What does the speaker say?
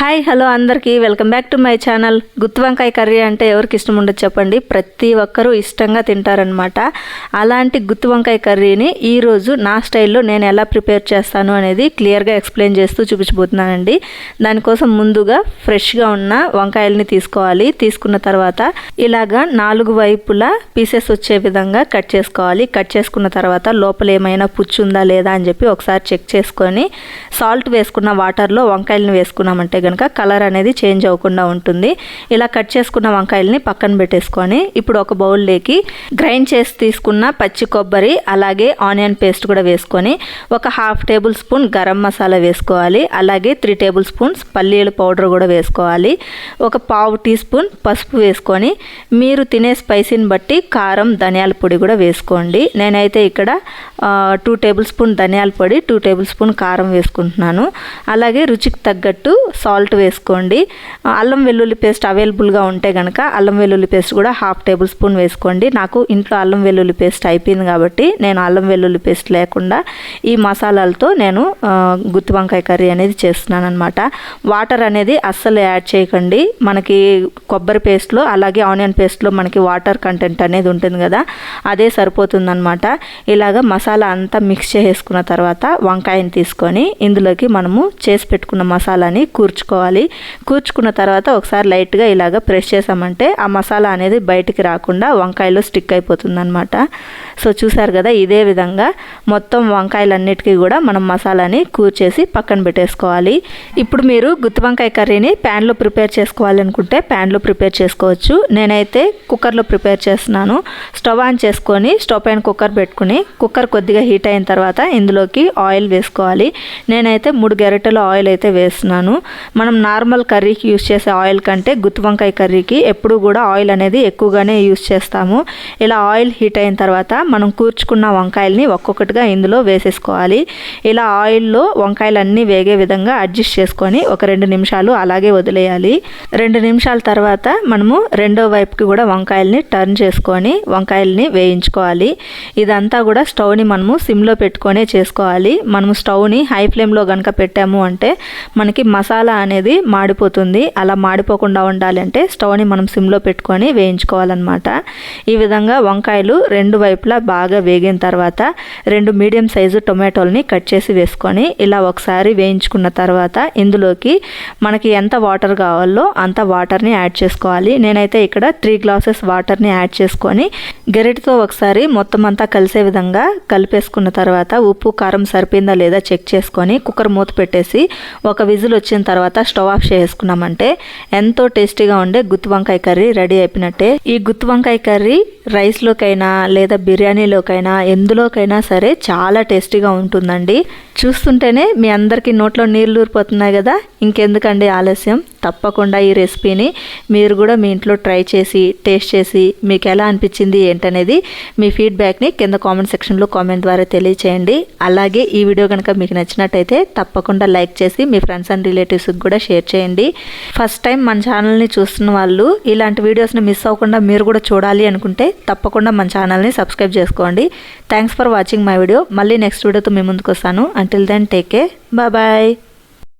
Hi hello అందరికీ. Welcome back to my channel. Gutti vankaya curry అంటే ఎవరికి ఇష్టం ఉండదు చెప్పండి. ప్రతి ఒక్కరూ ఇష్టంగా తింటారనమాట అలాంటి గుత్తి వంకాయ కర్రీని ఈరోజు నా స్టైల్లో నేను ఎలా ప్రిపేర్ చేస్తాను అనేది క్లియర్గా ఎక్స్ప్లెయిన్ చేస్తూ చూపించబోతున్నానండి. దానికోసం ముందుగా ఫ్రెష్గా ఉన్న వంకాయల్ని తీసుకోవాలి. తీసుకున్న తర్వాత ఇలాగా నాలుగు వైపులా పీసెస్ వచ్చే విధంగా కట్ చేసుకోవాలి. కట్ చేసుకున్న తర్వాత లోపల ఏమైనా పుచ్చు ఉందా లేదా అని చెప్పి ఒకసారి చెక్ చేసుకొని సాల్ట్ వేసుకున్న వాటర్లో వంకాయలను వేసుకున్నామంటే కనుక కలర్ అనేది చేంజ్ అవ్వకుండా ఉంటుంది. ఇలా కట్ చేసుకున్న వంకాయలని పక్కన పెట్టేసుకొని ఇప్పుడు ఒక బౌల్లోకి గ్రైండ్ చేసి తీసుకున్న పచ్చి కొబ్బరి అలాగే ఆనియన్ పేస్ట్ కూడా వేసుకొని ఒక half tablespoon garam masala వేసుకోవాలి. అలాగే త్రీ టేబుల్ స్పూన్స్ పల్లీల పౌడర్ కూడా వేసుకోవాలి. ఒక పావు టీ స్పూన్ పసుపు వేసుకొని మీరు తినే స్పైసీని బట్టి కారం ధనియాల పొడి కూడా వేసుకోండి. నేనైతే ఇక్కడ టూ టేబుల్ స్పూన్ ధనియాల పొడి టూ టేబుల్ స్పూన్ కారం వేసుకుంటున్నాను. అలాగే రుచికి తగ్గట్టు సాల్ట్ సాల్ట్ వేసుకోండి. అల్లం వెల్లుల్లి పేస్ట్ అవైలబుల్గా ఉంటే కనుక అల్లం వెల్లుల్లి పేస్ట్ కూడా హాఫ్ టేబుల్ స్పూన్ వేసుకోండి. నాకు ఇంట్లో అల్లం వెల్లుల్లి పేస్ట్ అయిపోయింది కాబట్టి నేను అల్లం వెల్లుల్లి పేస్ట్ లేకుండా ఈ మసాలాలతో నేను గుత్తి వంకాయ కర్రీ అనేది చేస్తున్నాను అనమాట వాటర్ అనేది అస్సలు యాడ్ చేయకండి. మనకి కొబ్బరి పేస్ట్లో అలాగే ఆనియన్ పేస్ట్లో మనకి వాటర్ కంటెంట్ అనేది ఉంటుంది కదా అదే సరిపోతుందనమాట ఇలాగ మసాలా అంతా మిక్స్ చేసుకున్న తర్వాత వంకాయని తీసుకొని ఇందులోకి మనము చేసి పెట్టుకున్న మసాలాని కూర్చుకోవాలి కూర్చుకున్న తర్వాత ఒకసారి లైట్గా ఇలాగ ప్రెస్ చేసామంటే ఆ మసాలా అనేది బయటికి రాకుండా వంకాయలో స్టిక్ అయిపోతుంది అనమాట సో చూసారు కదా ఇదే విధంగా మొత్తం వంకాయలన్నిటికీ కూడా మనం మసాలాని కూర్చేసి పక్కన పెట్టేసుకోవాలి. ఇప్పుడు మీరు గుత్తి వంకాయ కర్రీని ప్యాన్లో ప్రిపేర్ చేసుకోవాలనుకుంటే ప్యాన్లో ప్రిపేర్ చేసుకోవచ్చు. నేనైతే కుక్కర్లో ప్రిపేర్ చేస్తున్నాను. స్టవ్ ఆన్ చేసుకొని స్టవ్ పైన కుక్కర్ పెట్టుకుని కుక్కర్ కొద్దిగా హీట్ అయిన తర్వాత ఇందులోకి ఆయిల్ వేసుకోవాలి. నేనైతే మూడు గెరటెల ఆయిల్ అయితే వేస్తున్నాను. మనం నార్మల్ కర్రీకి యూస్ చేసే ఆయిల్ కంటే గుత్తి వంకాయ కర్రీకి ఎప్పుడు కూడా ఆయిల్ అనేది ఎక్కువగానే యూస్ చేస్తాము. ఇలా ఆయిల్ హీట్ అయిన తర్వాత మనం కూర్చుకున్న వంకాయల్ని ఒక్కొక్కటిగా ఇందులో వేసేసుకోవాలి. ఇలా ఆయిల్లో వంకాయలు అన్నీ వేగే విధంగా అడ్జస్ట్ చేసుకొని ఒక రెండు నిమిషాలు అలాగే వదిలేయాలి. రెండు నిమిషాల తర్వాత మనము రెండో వైపుకి కూడా వంకాయల్ని టర్న్ చేసుకొని వంకాయల్ని వేయించుకోవాలి. ఇదంతా కూడా స్టవ్ని మనము సిమ్లో పెట్టుకొనే చేసుకోవాలి. మనము స్టవ్ని హై ఫ్లేమ్లో కనుక పెట్టాము అంటే మనకి మసాలా అనేది మాడిపోతుంది. అలా మాడిపోకుండా ఉండాలంటే స్టవ్ని మనం సిమ్లో పెట్టుకొని వేయించుకోవాలన్నమాట. ఈ విధంగా వంకాయలు రెండు వైపులా బాగా వేగిన తర్వాత రెండు మీడియం సైజు టొమాటోల్ని కట్ చేసి వేసుకొని ఇలా ఒకసారి వేయించుకున్న తర్వాత ఇందులోకి మనకి ఎంత వాటర్ కావాలో అంత వాటర్ని యాడ్ చేసుకోవాలి. నేనైతే ఇక్కడ త్రీ గ్లాసెస్ వాటర్ని యాడ్ చేసుకొని గెరెటితో ఒకసారి మొత్తం అంతా కలిసే విధంగా కలిపేసుకున్న తర్వాత ఉప్పు కారం సరిపోయిందా లేదా చెక్ చేసుకొని కుక్కర్ మూత పెట్టేసి ఒక విజిల్ వచ్చిన తర్వాత తర్వాత స్టవ్ ఆఫ్ చేసుకున్నామంటే ఎంతో టేస్టీగా ఉండే గుత్తి వంకాయ కర్రీ రెడీ అయిపోయినట్టే. ఈ గుత్తి వంకాయ కర్రీ రైస్లోకైనా లేదా బిర్యానీలోకైనా ఎందులోకైనా సరే చాలా టేస్టీగా ఉంటుందండి. చూస్తుంటేనే మీ అందరికీ నోట్లో నీళ్ళు ఊరిపోతున్నాయి కదా. ఇంకెందుకండి ఆలస్యం? తప్పకుండా ఈ రెసిపీని మీరు కూడా మీ ఇంట్లో ట్రై చేసి టేస్ట్ చేసి మీకు ఎలా అనిపించింది ఏంటనేది మీ ఫీడ్బ్యాక్ని కింద కామెంట్ సెక్షన్లో కామెంట్ ద్వారా తెలియచేయండి. అలాగే ఈ వీడియో కనుక మీకు నచ్చినట్టయితే తప్పకుండా లైక్ చేసి మీ ఫ్రెండ్స్ అండ్ రిలేటివ్స్కి కూడా షేర్ చేయండి. ఫస్ట్ టైం మన ఛానల్ని చూస్తున్న వాళ్ళు ఇలాంటి వీడియోస్ని మిస్ అవ్వకుండా మీరు కూడా చూడాలి అనుకుంటే తప్పకుండా మన ఛానల్ని సబ్స్క్రైబ్ చేసుకోండి. Thanks for watching my video. మళ్ళీ నెక్స్ట్ వీడియోతో మీ ముందుకు వస్తాను. Until then take care bye